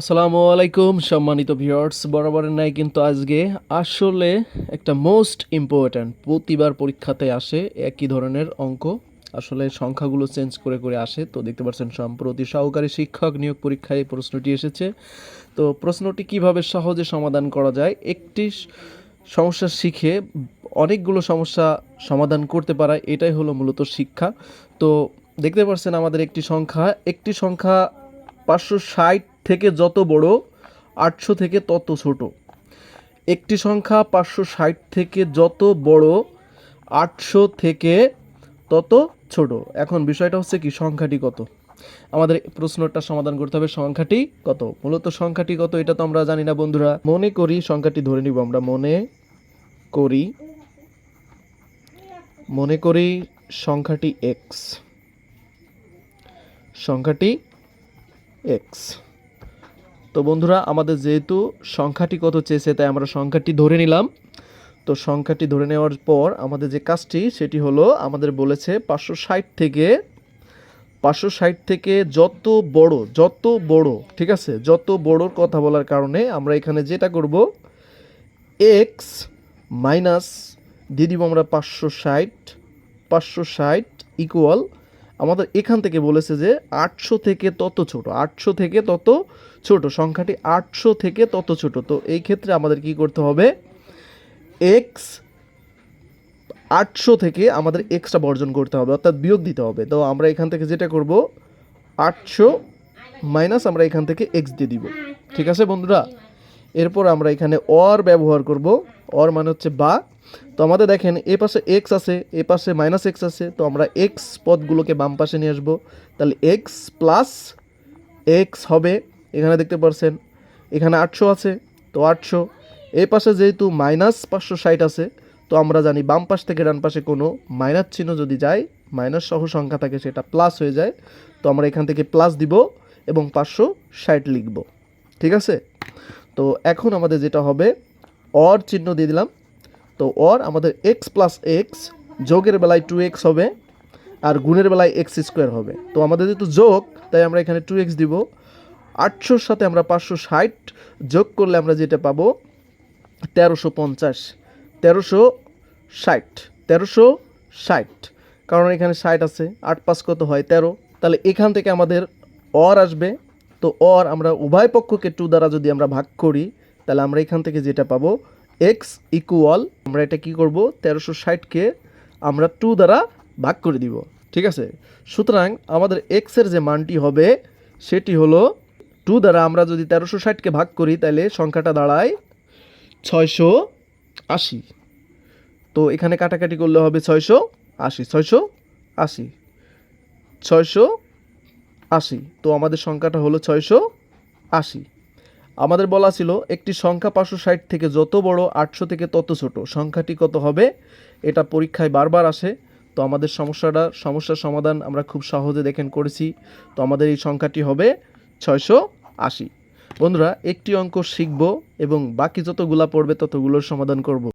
আসসালামু আলাইকুম, সম্মানিত ভিউয়ার্স বরাবরের নাই কিন্তু আজকে আসলে একটা মোস্ট ইম্পর্ট্যান্ট প্রতিবার পরীক্ষাতে আসে একই ধরনের অঙ্ক। আসলে সংখ্যাগুলো চেঞ্জ করে করে আসে। তো দেখতে পাচ্ছেন, সম্প্রতি সহকারী শিক্ষক নিয়োগ পরীক্ষায় প্রশ্নটি এসেছে। তো প্রশ্নটি কীভাবে সহজে সমাধান করা যায়? একটি সমস্যা শিখে অনেকগুলো সমস্যা সমাধান করতে পারা, এটাই হলো মূলত শিক্ষা। তো দেখতে পাচ্ছেন, আমাদের একটি সংখ্যা একটি সংখ্যা পাঁচশো ষাট থেকে যত বড়, আটশো থেকে তত ছোট। একটি সংখ্যা পাঁচশো ষাট থেকে যত বড়, আটশো থেকে তত ছোট। এখন বিষয়টা হচ্ছে কি, সংখ্যাটি কত? আমাদের প্রশ্নটা সমাধান করতে হবে, সংখ্যাটি কত? মূলত সংখ্যাটি কত, এটা তো আমরা জানি না বন্ধুরা। মনে করি সংখ্যাটি ধরে নিব আমরা। মনে করি মনে করি সংখ্যাটি এক্স সংখ্যাটি এক্স তো বন্ধুরা, আমাদের যেহেতু সংখ্যাটি কত চেয়েছে, তাই আমরা সংখ্যাটি ধরে নিলাম। তো সংখ্যাটি ধরে নেওয়ার পর আমাদের যে কাজটি, সেটি হলো আমাদের বলেছে পাঁচশো ষাট থেকে, পাঁচশো ষাট থেকে যত বড় যত বড়, ঠিক আছে? যত বড়োর কথা বলার কারণে আমরা এখানে যেটা করব এক্স মাইনাস দিয়ে দিব আমরা পাঁচশো ষাট পাঁচশো ষাট ইকুয়াল আমাদের এখান থেকে বলেছে যে আটশো থেকে তত ছোট, আটশো থেকে তত ছোট, সংখ্যাটি আটশো থেকে তত ছোট। তো এই ক্ষেত্রে আমাদের কি করতে হবে? এক্স আটশো থেকে আমাদের এক্সটা বর্জন করতে হবে, অর্থাৎ বিয়োগ দিতে হবে। তো আমরা এখান থেকে যেটা করব? আটশো মাইনাস আমরা এখান থেকে এক্স দিয়ে দিব। ঠিক আছে বন্ধুরা? এরপর আমরা এখানে অর ব্যবহার করব। অর মানে হচ্ছে বা। তো আমাদের দেখেন, এ পাশে এক্স আছে, এ পাশে মাইনাস এক্স আছে, তো আমরা এক্স পদগুলোকে বাম পাশে নিয়ে আসব। তাহলে এক্স প্লাস এক্স হবে, এখানে দেখতে পারছেন, এখানে আটশো আছে, তো আটশো। এই পাশে যেহেতু মাইনাস পাঁচশো ষাট আছে, তো আমরা জানি বাম পাশ থেকে ডান পাশে কোনো মাইনাস চিহ্ন যদি যায় মাইনাস সহ সংখ্যা থাকে সেটা প্লাস হয়ে যায়। তো আমরা এখান থেকে প্লাস দিব এবং পাঁচশো ষাট লিখব। ঠিক আছে? তো এখন আমাদের যেটা হবে অর চিহ্ন দিয়ে দিলাম। তো অর আমাদের এক্স প্লাস এক্স যোগের বেলায় টু এক্স হবে আর গুণের বেলায় এক্স স্কোয়ার হবে। তো আমাদের যেহেতু যোগ, তাই আমরা এখানে টু এক্স দিব। আটশোর সাথে আমরা পাঁচশো ষাট যোগ করলে আমরা যেটা পাবো, তেরোশো পঞ্চাশ। তেরোশো ষাট। তেরোশো ষাট। কারণ এখানে ষাট আছে, আট পাঁচ কত হয়? তেরো। তাহলে এখান থেকে আমাদের অর আসবে। তো অর আমরা উভয় পক্ষকে টু দ্বারা যদি আমরা ভাগ করি, তাহলে আমরা এখান থেকে যেটা পাবো এক্স ইকুয়াল আমরা এটা কি করব, তেরোশো ষাটকে আমরা টু দ্বারা ভাগ করে দিব, ঠিক আছে? সুতরাং আমাদের এক্সের যে মানটি হবে, সেটি হলো টু দ্বারা আমরা যদি তেরোশো ষাটকে ভাগ করি, তাহলে সংখ্যাটা দাঁড়ায় ছয়শো আশি। তো এখানে কাটাকাটি করলে হবে ছয়শো আশি ছয়শো আশি, ছয়শো আশি। তো আমাদের সংখ্যাটা হলো ছয়শো আশি। আমাদের বলা ছিল একটি সংখ্যা পাঁচশো ষাট থেকে যত বড়, আটশো থেকে তত ছোট। সংখ্যাটি কত হবে? এটা পরীক্ষায় বারবার আসে। তো আমাদের সমস্যাটা, সমস্যার সমাধান আমরা খুব সহজে দেখেন করেছি। তো আমাদের এই সংখ্যাটি হবে ছয়শো আশি। বন্ধুরা, একটি অঙ্ক শিখব এবং বাকি যতগুলা পড়বে ততগুলোর সমাধান করব।